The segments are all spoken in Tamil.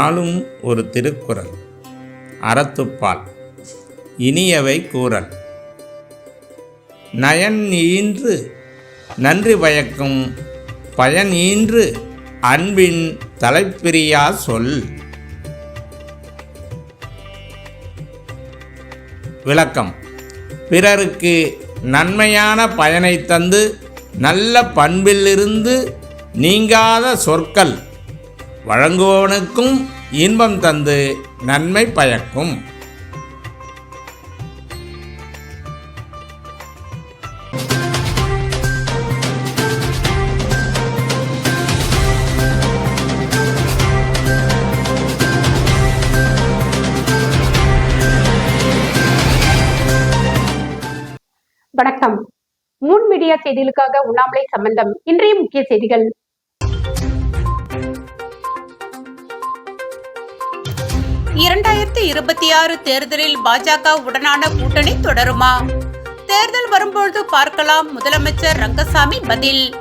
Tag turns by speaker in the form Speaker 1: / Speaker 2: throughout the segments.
Speaker 1: நாளும் ஒரு திருக்குறள். அறத்துப்பால். இனியவை கூறல். நயன் ஈன்று நன்றி பயக்கும் பயன் ஈன்று அன்பின் தலைப்பிரியா சொல். விளக்கம். பிறருக்கு நன்மையான பயனை தந்து நல்ல பண்பிலிருந்து நீங்காத சொற்கள். வழங்குபவனுக்கும் இன்பம் தந்து நன்மை பயக்கும்.
Speaker 2: வணக்கம். மூன் மீடியா செய்திகளுக்காக உண்ணாமலை சம்பந்தம் இன்றைய முக்கிய செய்திகள்.
Speaker 3: இரண்டாயிரத்தி இருபத்தி ஆறு தேர்தலில் பாஜக உடனான கூட்டணி தொடருமா? தேர்தல் வரும்பொழுது பார்க்கலாம். முதலமைச்சர் ரங்கசாமி பதில்.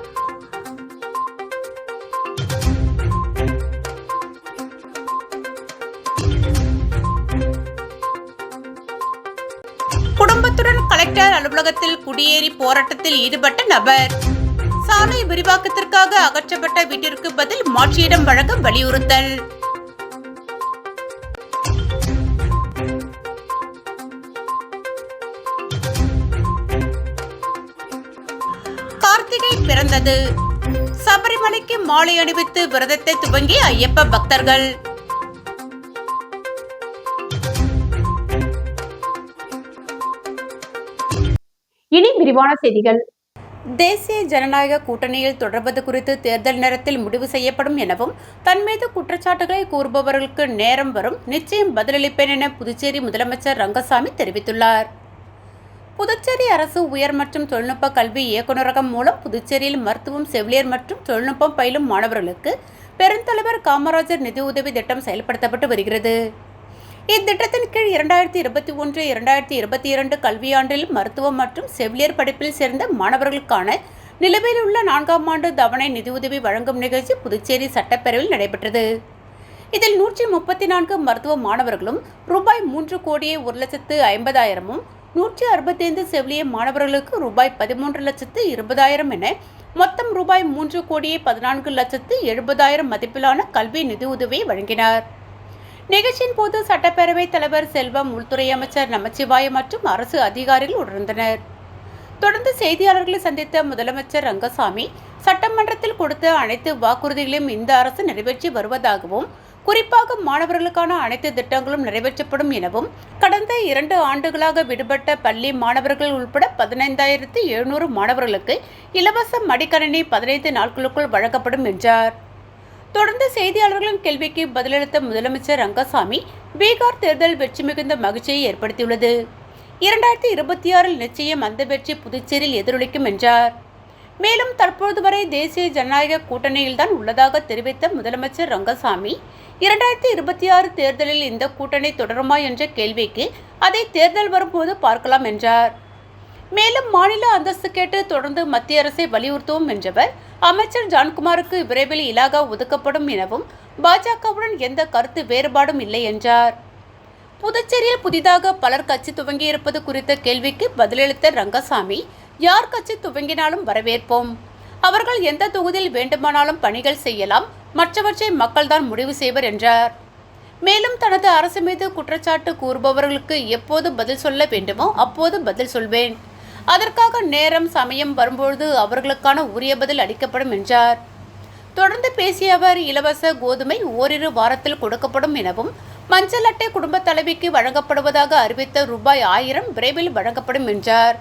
Speaker 3: குடும்பத்துடன் கலெக்டர் அலுவலகத்தில் குடியேறி போராட்டத்தில் ஈடுபட்ட நபர். சாலை விரிவாக்கத்திற்காக அகற்றப்பட்ட வீட்டிற்கு பதில் மாற்றியிடம் வழங்க வலியுறுத்தல். நடந்தது சபரிமலைக்கு மாலை அணிவித்து விரதத்தை துவங்கிய ஐயப்ப பக்தர்கள்.
Speaker 2: இனி விரிவான செய்திகள்.
Speaker 3: தேசிய ஜனநாயக கூட்டணியில் தொடர்வது குறித்து தேர்தல் நேரத்தில் முடிவு செய்யப்படும் எனவும் தன் மீது குற்றச்சாட்டுகளை கூறுபவர்களுக்கு நேரம் வரும் நிச்சயம் பதிலளிப்பேன் என புதுச்சேரி முதலமைச்சர் ரங்கசாமி தெரிவித்துள்ளார். புதுச்சேரி அரசு உயர் மற்றும் தொழில்நுட்ப கல்வி இயக்குநரகம் மூலம் புதுச்சேரியில் மருத்துவம் செவிலியர் மற்றும் தொழில்நுட்பம் பயிலும் மாணவர்களுக்கு பெருந்தலைவர் காமராஜர் நிதியுதவி திட்டம் செயல்படுத்தப்பட்டு வருகிறது. இத்திட்டத்தின் கீழ் இரண்டாயிரத்தி இருபத்தி ஒன்று இரண்டாயிரத்தி இருபத்தி இரண்டு கல்வியாண்டில் மருத்துவம் மற்றும் செவிலியர் படிப்பில் சேர்ந்த மாணவர்களுக்கான நிலுவையில் உள்ள நான்காம் ஆண்டு தவணை நிதியுதவி வழங்கும் நிகழ்ச்சி புதுச்சேரி சட்டப்பேரவையில் நடைபெற்றது. இதில் நூற்றி முப்பத்தி நான்கு மருத்துவ மாணவர்களும் ரூபாய் மூன்று கோடியே ஒரு லட்சத்து ஐம்பதாயிரமும் நூற்றி அறுபத்தைந்து செவிலிய மாணவர்களுக்கு ரூபாய் பதிமூன்று லட்சத்து இருபதாயிரம் என மொத்தம் ரூபாய் மூன்று கோடியே பதினான்கு லட்சத்து எழுபதாயிரம் மதிப்பிலான கல்வி நிதியுதவியை வழங்கினார். நிகழ்ச்சியின் போது சட்டப்பேரவைத் தலைவர் செல்வம் உள்துறை அமைச்சர் நமச்சிவாயம் மற்றும் அரசு அதிகாரிகள் உணர்ந்தனர் தொடர்ந்து செய்தியாளர்களை சந்தித்த முதலமைச்சர் ரங்கசாமி சட்டமன்றத்தில் கொடுத்த அனைத்து வாக்குறுதிகளையும் இந்த அரசு நிறைவேற்றி வருவதாகவும் குறிப்பாக மாணவர்களுக்கான அனைத்து திட்டங்களும் நிறைவேற்றப்படும் எனவும் கடந்த இரண்டு ஆண்டுகளாக விடுபட்ட பள்ளி மாணவர்கள் உள்பட பதினைந்தாயிரத்து எழுநூறு மாணவர்களுக்கு இலவச மடிக்கணினி பதினைந்து நாட்களுக்குள் வழங்கப்படும் என்றார். தொடர்ந்து செய்தியாளர்களின் கேள்விக்கு பதிலளித்த முதலமைச்சர் ரங்கசாமி பீகார் தேர்தல் வெற்றி மிகுந்த மகிழ்ச்சியை ஏற்படுத்தியுள்ளது. இரண்டாயிரத்தி இருபத்தி ஆறில் நிச்சயம் அந்த வெற்றி புதுச்சேரியில் எதிரொலிக்கும் என்றார். மேலும் தற்போது வரை தேசிய ஜனநாயக கூட்டணியில்தான் உள்ளதாக தெரிவித்த முதலமைச்சர் ரங்கசாமி இரண்டாயிரத்தி இருபத்தி ஆறு தேர்தலில் இந்த கூட்டணி தொடருமா என்ற கேள்விக்கு அதை தேர்தல் வரும்போது பார்க்கலாம் என்றார். மேலும் மாநில அந்தஸ்து கேட்டு தொடர்ந்து மத்திய அரசை வலியுறுத்துவோம் என்றவர் அமைச்சர் ஜான்குமாருக்கு விரைவில் இலாகா ஒதுக்கப்படும் எனவும் பாஜகவுடன் எந்த கருத்து வேறுபாடும் இல்லை என்றார். புதுச்சேரியில் புதிதாக பலர் கட்சி துவங்கியிருப்பது குறித்த கேள்விக்கு பதிலளித்த ரங்கசாமி யார் கட்சி துவங்கினாலும் வரவேற்போம். அவர்கள் எந்த தொகுதியில் வேண்டுமானாலும் பணிகள் செய்யலாம். மற்றவற்றை மக்கள்தான் முடிவு செய்வர் என்றார். மேலும் தனது அரசு மீது குற்றச்சாட்டு கூறுபவர்களுக்கு எப்போது பதில் சொல்ல வேண்டுமோ அப்போது பதில் சொல்வேன். அதற்காக நேரம் சமயம் வரும்பொழுது அவர்களுக்கான உரிய பதில் அளிக்கப்படும் என்றார். தொடர்ந்து பேசிய அவர் இலவச கோதுமை ஓரிரு வாரத்தில் கொடுக்கப்படும் எனவும் மஞ்சள் அட்டை குடும்ப தலைவிக்கு வழங்கப்படுவதாக அறிவித்த ரூபாய் ஆயிரம் விரைவில் வழங்கப்படும் என்றார்.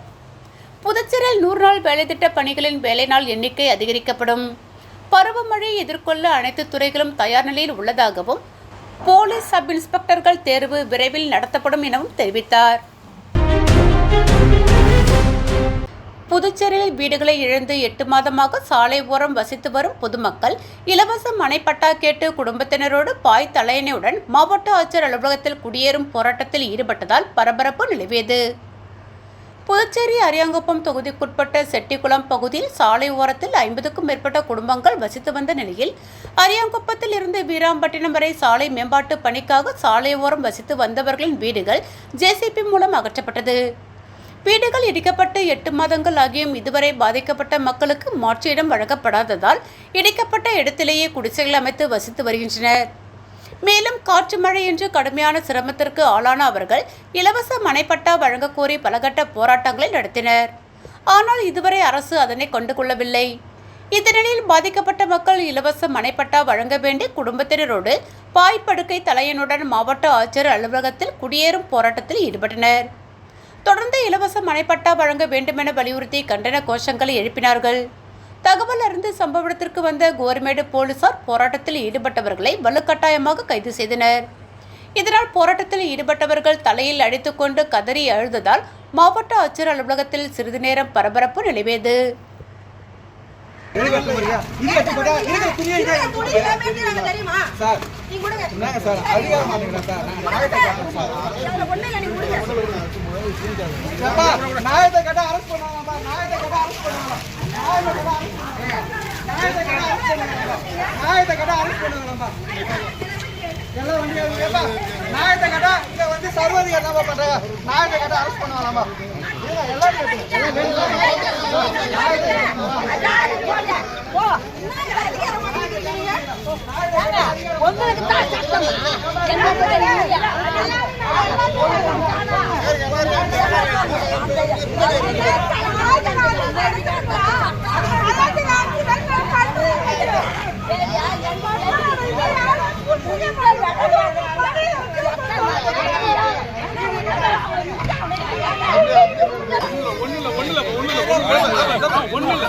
Speaker 3: புதுச்சேரியில் நூறு நாள் வேலைத்திட்ட பணிகளின் வேலை நாள் எண்ணிக்கை அதிகரிக்கப்படும். பருவமழையை எதிர்கொள்ள அனைத்து துறைகளும் தயார் நிலையில் உள்ளதாகவும் போலீஸ் சப் இன்ஸ்பெக்டர்கள் தேர்வு விரைவில் நடத்தப்படும் எனவும் தெரிவித்தார். புதுச்சேரியில் வீடுகளை இழந்து எட்டு மாதமாக சாலை ஓரம் வசித்து வரும் பொதுமக்கள் இலவச மனைப்பட்டா கேட்டு குடும்பத்தினரோடு பாய் தலையணையுடன் மாவட்ட ஆட்சியர் அலுவலகத்தில் குடியேறும் போராட்டத்தில் ஈடுபட்டதால் பரபரப்பு நிலவியது. புதுச்சேரி அரியாங்குப்பம் தொகுதிக்குட்பட்ட செட்டிக்குளம் பகுதியில் சாலை ஓரத்தில் ஐம்பதுக்கும் மேற்பட்ட குடும்பங்கள் வசித்து வந்த நிலையில் அரியாங்குப்பத்தில் இருந்து வீராம்பட்டினம் வரை சாலை மேம்பாட்டு பணிக்காக சாலை ஓரம் வசித்து வந்தவர்களின் வீடுகள் ஜேசிபி மூலம் அகற்றப்பட்டது. வீடுகள் இடிக்கப்பட்டு எட்டு மாதங்கள் ஆகியும் இதுவரை பாதிக்கப்பட்ட மக்களுக்கு மாற்று இடம் வழங்கப்படாததால் இடிக்கப்பட்ட இடத்திலேயே குடிசைகள் அமைத்து வசித்து வருகின்றனர். மேலும் காற்று மழை என்று கடுமையான சிரமத்திற்கு ஆளான அவர்கள் இலவச மனைப்பட்டா வழங்கக்கோரி பலகட்ட போராட்டங்களை நடத்தினர். ஆனால் இதுவரை அரசு அதனை கொண்டு கொள்ளவில்லை. இந்த நிலையில் பாதிக்கப்பட்ட மக்கள் இலவச மனைப்பட்டா வழங்க வேண்டி குடும்பத்தினரோடு பாய் படுக்கை தலையனுடன் மாவட்ட ஆட்சியர் அலுவலகத்தில் குடியேறும் போராட்டத்தில் ஈடுபட்டனர். தொடர்ந்து இலவச மனைப்பட்டா வழங்க வேண்டுமென வலியுறுத்தி கண்டன கோஷங்களை எழுப்பினார்கள். தகவல் அறிந்து சம்பவ இடத்திற்கு வந்த கோர்மேடு போலீசார் போராட்டத்தில் ஈடுபட்டவர்களை வலுக்கட்டாயமாக கைது செய்தனர். இதனால் போராட்டத்தில் ஈடுபட்டவர்கள் தலையில் அடித்துக்கொண்டு கதறி அழுததால் மாவட்ட ஆட்சியர் அலுவலகத்தில் சிறிது நேரம் பரபரப்பு நிலவியது.
Speaker 4: சார். என்னங்க சார் அதிகாரம் மாட்டீங்களா சார்? நாங்க நாயத்தை கேட்டா அரெஸ்ட் பண்ணுவாங்கப்பா. நாயத்தை கேட்டா அரெஸ்ட் பண்ணுவாங்க நாயத்தை கேட்டா அரெஸ்ட் நாயத்தை கேட்டா அரெஸ்ட் பண்ணுவாங்கப்பா. எல்லாம் வந்து நாயத்தை கேட்டா இங்க வந்து சர்வதிகாரம் என்னப்பா பண்றாங்க நாயத்தை கேட்டா அரெஸ்ட் பண்ணுவாங்களாப்பா எல்லாம்
Speaker 5: உங்களுக்கு தான் சட்டமா எங்களுக்கு
Speaker 6: இல்ல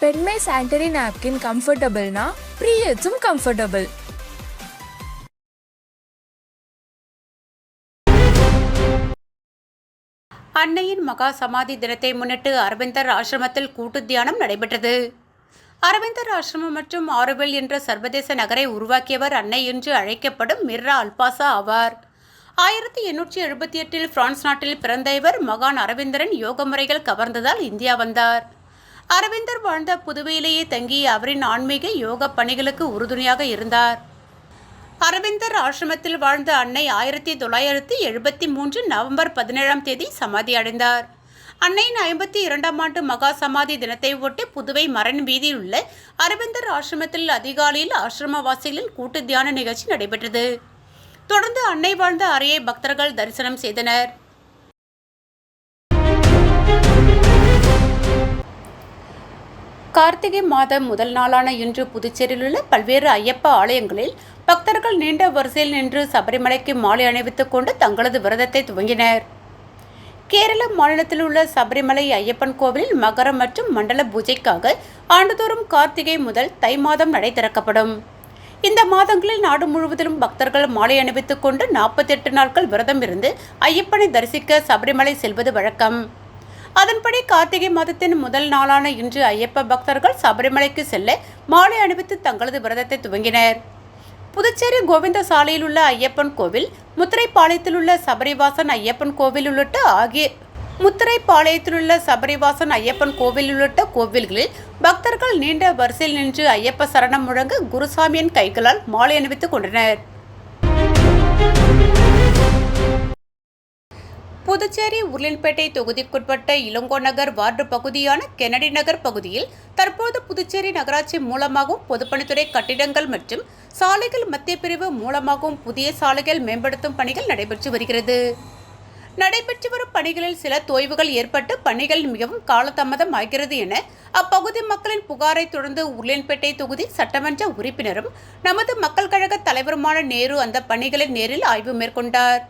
Speaker 7: பெண்மை சானிடரி நாப்கின் கம்ஃபர்டபுள்னா ப்ரீயட்ஸும் கம்ஃபர்டபுள்
Speaker 3: அன்னையின் மகா சமாதி தினத்தை முன்னிட்டு அரவிந்தர் ஆசிரமத்தில் கூட்டு தியானம் நடைபெற்றது. அரவிந்தர் ஆசிரமம் மற்றும் ஆரோவில் என்ற சர்வதேச நகரை உருவாக்கியவர் அன்னை என்று அழைக்கப்படும் மிர்ரா அல்பாசா ஆவார். ஆயிரத்தி எண்ணூற்றி எழுபத்தி எட்டில் பிரான்ஸ் நாட்டில் பிறந்த இவர் மகான் அரவிந்தரின் யோக முறைகள் கவர்ந்ததால் இந்தியா வந்தார். அரவிந்தர் வாழ்ந்த புதுவையிலேயே தங்கி அவரின் ஆன்மீக யோக பணிகளுக்கு உறுதுணையாக இருந்தார். அரவிந்தர் ஆசிரமத்தில் வாழ்ந்த அன்னை ஆயிரத்தி தொள்ளாயிரத்தி எழுபத்தி மூன்று நவம்பர் பதினேழாம் தேதி சமாதி அடைந்தார். அன்னையின் ஐம்பத்தி இரண்டாம் ஆண்டு மகா சமாதி தினத்தை ஒட்டி புதுவை மரண் வீதியில் உள்ள அரவிந்தர் ஆசிரமத்தில் அதிகாலையில் ஆசிரமவாசிகளின் கூட்டு தியான நிகழ்ச்சி நடைபெற்றது. தொடர்ந்து அன்னை வாழ்ந்த அறையை பக்தர்கள் தரிசனம் செய்தனர். கார்த்திகை மாதம் முதல் நாளான இன்று புதுச்சேரியில் உள்ள பல்வேறு ஐயப்ப ஆலயங்களில் பக்தர்கள் நீண்ட வரிசையில் நின்று சபரிமலைக்கு மாலை அணிவித்துக் கொண்டு தங்களது விரதத்தை துவங்கினர். கேரள மாநிலத்தில் உள்ள சபரிமலை ஐயப்பன் கோவிலில் மகரம் மற்றும் மண்டல பூஜைக்காக ஆண்டுதோறும் கார்த்திகை முதல் தை மாதம் நடை திறக்கப்படும். இந்த மாதங்களில் நாடு முழுவதிலும் பக்தர்கள் மாலை அணிவித்துக் கொண்டு நாற்பத்தி எட்டு நாட்கள் விரதம் இருந்து ஐயப்பனை தரிசிக்க சபரிமலை செல்வது வழக்கம். அதன்படி கார்த்திகை மாதத்தின் முதல் நாளான இன்று ஐயப்ப பக்தர்கள் சபரிமலைக்கு செல்ல மாலை அணிவித்து தங்களது விரதத்தை துவங்கினர். புதுச்சேரி கோவிந்த சாலையில் உள்ள ஐயப்பன் கோவில் முத்திரைப்பாளையத்தில் உள்ள சபரிவாசன் ஐயப்பன் கோவில் உள்ளிட்ட ஆகிய முத்திரைப்பாளையத்திலுள்ள சபரிவாசன் ஐயப்பன் கோவில் உள்ளிட்ட கோவில்களில் பக்தர்கள் நீண்ட வரிசையில் நின்று ஐயப்ப சரணம் முழங்க குருசாமியின் கைகளால் மாலை அணிவித்துக் கொண்டனர். புதுச்சேரி உருளில்பேட்டை தொகுதிக்குட்பட்ட இளங்கோ நகர் வார்டு பகுதியான கெனடி நகர் பகுதியில் தற்போது புதுச்சேரி நகராட்சி மூலமாகவும் பொதுப்பணித்துறை கட்டிடங்கள் மற்றும் சாலைகள் மத்திய பிரிவு மூலமாகவும் புதிய சாலைகள் மேம்படுத்தும் பணிகள் நடைபெற்று வருகிறது. நடைபெற்று வரும் பணிகளில் சில தொய்வுகள் ஏற்பட்டு பணிகள் மிகவும் காலதாமதம் ஆகிறது என அப்பகுதி மக்களின் புகாரை தொடர்ந்து உருளியன்பேட்டை தொகுதி சட்டமன்ற உறுப்பினரும் நமது மக்கள் கழக தலைவருமான நேரு அந்த பணிகளை நேரில் ஆய்வு மேற்கொண்டார்.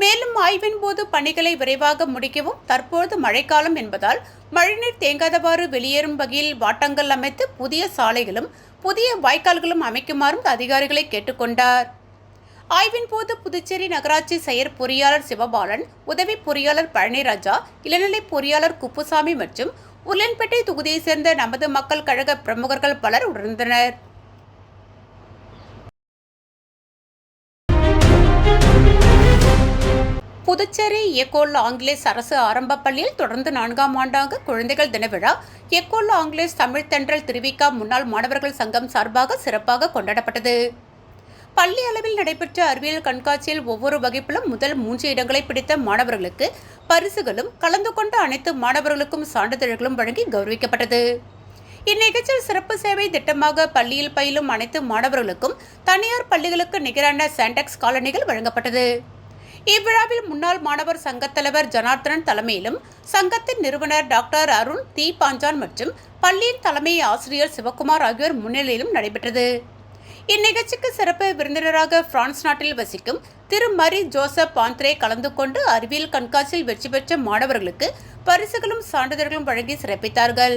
Speaker 3: மேலும் ஆய்வின் போது பணிகளை விரைவாக முடிக்கவும் தற்போது மழைக்காலம் என்பதால் மழைநீர் தேங்காதவாறு வெளியேறும் வகையில் வாட்டங்கள் அமைத்து புதிய சாலைகளும் புதிய வாய்க்கால்களும் அமைக்குமாறும் அதிகாரிகளை கேட்டுக்கொண்டார். ஆய்வின் போது புதுச்சேரி நகராட்சி செயற் பொறியாளர் சிவபாலன் உதவி பொறியாளர் பழனிராஜா இளநிலை பொறியாளர் குப்புசாமி மற்றும் உருளன்பேட்டை தொகுதியைச் சேர்ந்த நமது மக்கள் கழக பிரமுகர்கள் பலர் உணர்ந்தனர் புதுச்சேரி எக்கோல் ஆங்கிலேஸ் அரசு ஆரம்ப பள்ளியில் தொடர்ந்து நான்காம் ஆண்டாக குழந்தைகள் தின விழா. எக்கோல் ஆங்கிலேஸ் தமிழ் தென்றல் திருவிக்கா முன்னாள் மாணவர்கள் சங்கம் சார்பாக சிறப்பாக கொண்டாடப்பட்டது. பள்ளி அளவில் நடைபெற்ற அறிவியல் கண்காட்சியில் ஒவ்வொரு வகுப்பிலும் முதல் மூன்று இடங்களை பிடித்த மாணவர்களுக்கு பரிசுகளும் கலந்து கொண்ட அனைத்து மாணவர்களுக்கும் சான்றிதழ்களும் வழங்கி கௌரவிக்கப்பட்டது. இந்நிகழ்ச்சியில் சிறப்பு சேவை திட்டமாக பள்ளியில் பயிலும் அனைத்து மாணவர்களுக்கும் தனியார் பள்ளிகளுக்கு நிகரான சாண்டக்ஸ் காலனிகள் வழங்கப்பட்டது. இவ்விழாவில் முன்னாள் மாணவர் சங்கத் தலைவர் ஜனார்த்தனன் தலைமையிலும் சங்கத்தின் நிறுவனர் டாக்டர் அருண் தி. பாஞ்சான் மற்றும் பள்ளியின் தலைமை ஆசிரியர் சிவகுமார் ஆகியோர் முன்னிலையிலும் நடைபெற்றது. இந்நிகழ்ச்சிக்கு சிறப்பு விருந்தினராக பிரான்ஸ் நாட்டில் வசிக்கும் திரு மரி ஜோசப் பாந்த்ரே கலந்து கொண்டு அறிவியல் கண்காட்சியில் வெற்றி பெற்ற மாணவர்களுக்கு பரிசுகளும் சான்றிதழ்களும் வழங்கி சிறப்பித்தார்கள்.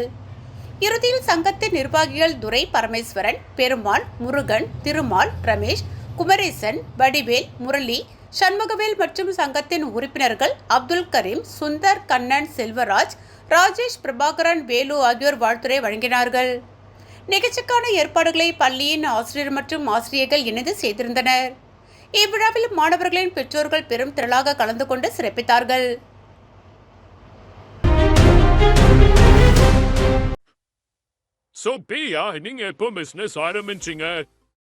Speaker 3: இறுதியில் சங்கத்தின் நிர்வாகிகள் துரை பரமேஸ்வரன் பெருமாள் முருகன் திருமால் ரமேஷ் குமரேசன் வடிவேல் முரளி சண்முகவேல் மற்றும் சங்கத்தின் உறுப்பினர்கள் அப்துல் கரீம் சுந்தர் கண்ணன் செல்வராஜ் ராஜேஷ் பிரபாகரன் வேலு ஆகியோர் வாழ்த்துரை வழங்கினார்கள். நிகழ்ச்சிக்கான ஏற்பாடுகளை பள்ளியின் ஆசிரியர் மற்றும் ஆசிரியர்கள் இணைந்து செய்திருந்தனர். இவ்விழாவில் மாணவர்களின் பெற்றோர்கள் பெரும் திரளாக கலந்து கொண்டு சிறப்பித்தார்கள்.
Speaker 6: So பிரியா நீங்க எப்போ பிசினஸ் ஆரம்பிச்சீங்க?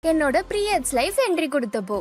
Speaker 7: என்னோட periods life entry கொடுத்தப்போ.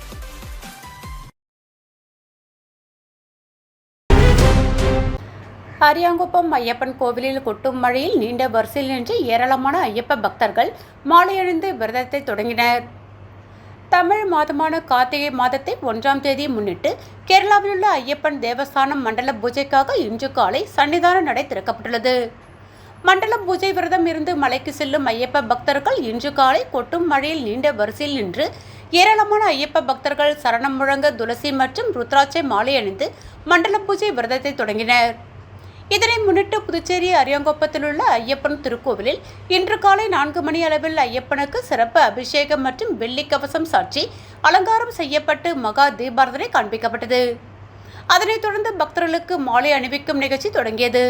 Speaker 3: Ariyankuppam Ayyappan கோவிலில் கொட்டும் மழையில் நீண்ட வரிசையில் நின்று ஏராளமான ஐயப்ப பக்தர்கள் மாலை அணிந்து விரதத்தை தொடங்கினர். தமிழ் மாதமான கார்த்திகை மாதத்தை ஒன்றாம் தேதி முன்னிட்டு கேரளாவில் உள்ள ஐயப்பன் தேவஸ்தானம் மண்டல பூஜைக்காக இன்று காலை சன்னிதான நடை திறக்கப்பட்டுள்ளது. மண்டல பூஜை விரதம் இருந்து மலைக்கு செல்லும் ஐயப்ப பக்தர்கள் இன்று காலை கொட்டும் மழையில் நீண்ட வரிசையில் நின்று ஏராளமான ஐயப்ப பக்தர்கள் சரணம் முழங்க துளசி மற்றும் ருத்ராட்சை மாலை அணிந்து மண்டல பூஜை விரதத்தை தொடங்கினர். இதனை முன்னிட்டு புதுச்சேரி அரியங்கோப்பத்தில் உள்ள ஐயப்பன் திருக்கோவிலில் இன்று காலை நான்கு மணி அளவில் ஐயப்பனுக்கு சிறப்பு அபிஷேகம் மற்றும் வெள்ளி கவசம் சாட்சி அலங்காரம் செய்யப்பட்டு மகா தீபாரதனை காண்பிக்கப்பட்டது. அதனைத் தொடர்ந்து பக்தர்களுக்கு மாலை அணிவிக்கும் நிகழ்ச்சி தொடங்கியது.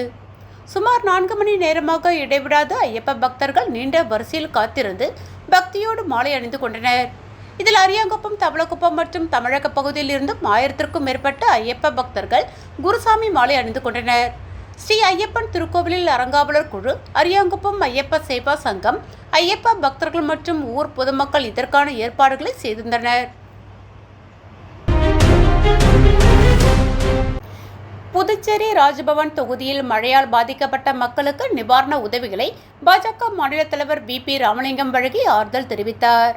Speaker 3: சுமார் நான்கு மணி நேரமாக இடைவிடாத ஐயப்ப பக்தர்கள் நீண்ட வரிசையில் காத்திருந்து பக்தியோடு மாலை அணிந்து கொண்டனர். இதில் அரியாங்குப்பம் தவளக்குப்பம் மற்றும் தமிழக பகுதியில் இருந்தும் ஆயிரத்திற்கும் மேற்பட்ட ஐயப்ப பக்தர்கள் குருசாமி மாலை அணிந்து கொண்டனர். ஸ்ரீ ஐயப்பன் திருக்கோவிலில் அறங்காவலர் குழு அரியாங்குப்பம் ஐயப்ப சேவா சங்கம் ஐயப்ப பக்தர்கள் மற்றும் ஊர் பொதுமக்கள் இதற்கான ஏற்பாடுகளை செய்திருந்தனர். புதுச்சேரி ராஜபவன் தொகுதியில் மழையால் பாதிக்கப்பட்ட மக்களுக்கு நிவாரண உதவிகளை பாஜக மாநில தலைவர் வி பி ராமலிங்கம் வழங்கி ஆறுதல் தெரிவித்தார்.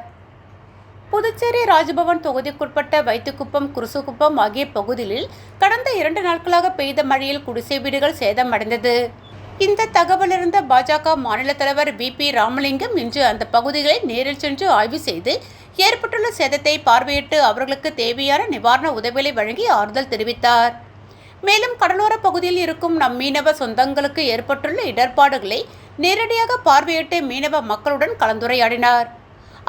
Speaker 3: புதுச்சேரி ராஜபவன் தொகுதிக்குட்பட்ட வைத்துக்குப்பம் குருசுக்குப்பம் ஆகிய பகுதிகளில் கடந்த இரண்டு நாட்களாக பெய்த மழையில் குடிசை வீடுகள் சேதமடைந்தது. இந்த தகவலிருந்த பாஜக மாநில தலைவர் பி பி. ராமலிங்கம் இன்று அந்த பகுதிகளை நேரில் சென்று ஆய்வு செய்து ஏற்பட்டுள்ள சேதத்தை பார்வையிட்டு அவர்களுக்கு தேவையான நிவாரண உதவிகளை வழங்கி ஆறுதல் தெரிவித்தார். மேலும் கடலோர பகுதியில் இருக்கும் நம் மீனவ சொந்தங்களுக்கு ஏற்பட்டுள்ள இடர்பாடுகளை நேரடியாக பார்வையிட்டு மீனவ மக்களுடன் கலந்துரையாடினார்.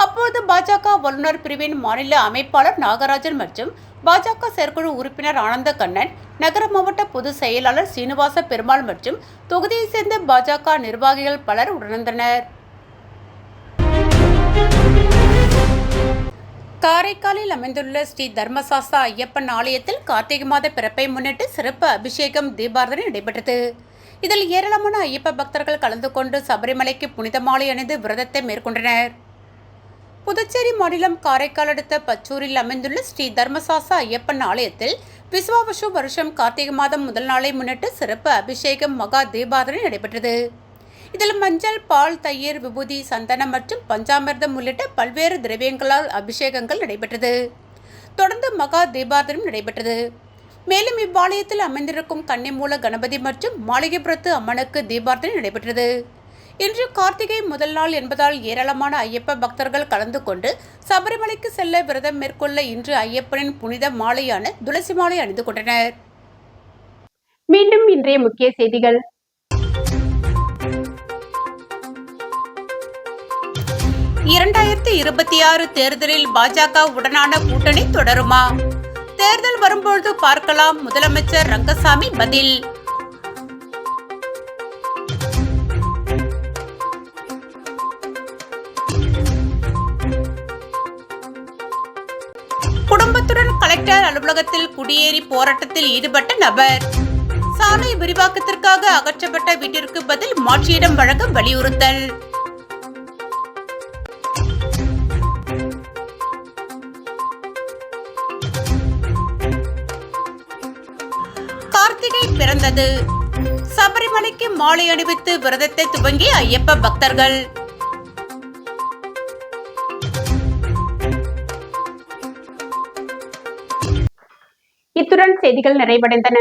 Speaker 3: அப்போது பாஜக வல்லுநர் பிரிவின் மாநில அமைப்பாளர் நாகராஜன் மற்றும் பாஜக செயற்குழு உறுப்பினர் ஆனந்த கண்ணன் நகர மாவட்ட பொதுச் செயலாளர் சீனிவாச பெருமாள் மற்றும் தொகுதியைச் சேர்ந்த பாஜக நிர்வாகிகள் பலர் உடனிருந்தனர். காரைக்காலில் அமைந்துள்ள ஸ்ரீ தர்மசாஸ்தா ஐயப்பன் ஆலயத்தில் கார்த்திகை மாத பிறப்பை முன்னிட்டு சிறப்பு அபிஷேகம் தீபாரதனை நடைபெற்றது. இதில் ஏராளமான ஐயப்ப பக்தர்கள் கலந்து கொண்டு சபரிமலைக்கு புனித மாலை அணிந்து விரதத்தை மேற்கொண்டனர். புதுச்சேரி மாநிலம் காரைக்கால் அடுத்த பச்சூரில் அமைந்துள்ள ஸ்ரீ தர்மசாச ஐயப்பன் ஆலயத்தில் விஸ்வாவசு வருஷம் கார்த்திகை மாதம் முதல் நாளை முன்னிட்டு சிறப்பு அபிஷேகம் மகா தீபாதனை நடைபெற்றது. இதில் மஞ்சள் பால் தயிர் விபூதி சந்தனம் மற்றும் பஞ்சாமிர்தம் உள்ளிட்ட பல்வேறு திரவியங்களால் அபிஷேகங்கள் நடைபெற்றது. தொடர்ந்து மகா தீபாதனம் நடைபெற்றது. மேலும் இவ்வாலயத்தில் அமைந்திருக்கும் கன்னிமூல கணபதி மற்றும் மாளிகைபுரத்து அம்மனுக்கு தீபார்த்தனை நடைபெற்றது. இன்று கார்த்திகை முதல் நாள் என்பதால் ஏராளமான ஐயப்ப பக்தர்கள் கலந்து கொண்டு சபரிமலைக்கு செல்ல விரதம் மேற்கொள்ள இன்று ஐயப்பனின் புனித மாலையான துளசி மாலை அணிந்து கொண்டனர்.
Speaker 2: மீண்டும் இன்றைய முக்கிய செய்திகள்.
Speaker 3: இரண்டாயிரத்தி இருபத்தி ஆறு தேர்தலில் பாஜக உடனான கூட்டணி தொடருமா? தேர்தல் வரும்பொழுது பார்க்கலாம். முதலமைச்சர் ரங்கசாமி பதில். குடும்பத்துடன் அலுவலகத்தில் குடியேறி போராட்டத்தில் ஈடுபட்ட நபர். சாலை விரிவாக்கத்திற்காக அகற்றப்பட்ட வீட்டிற்கு பதில் மாற்றியிடம் வழங்க வலியுறுத்தல். கார்த்திகை பிறந்தது. சபரிமலைக்கு மாலை அணிவித்து விரதத்தை துவங்கிய ஐயப்ப பக்தர்கள்.
Speaker 2: இத்துடன் செய்திகள் நிறைவடைந்தன.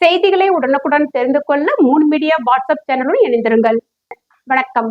Speaker 2: செய்திகளை உடனுக்குடன் தெரிந்து கொள்ள மூன் மீடியா வாட்ஸ்அப் சேனலுடன் இணைந்திருங்கள். வணக்கம்.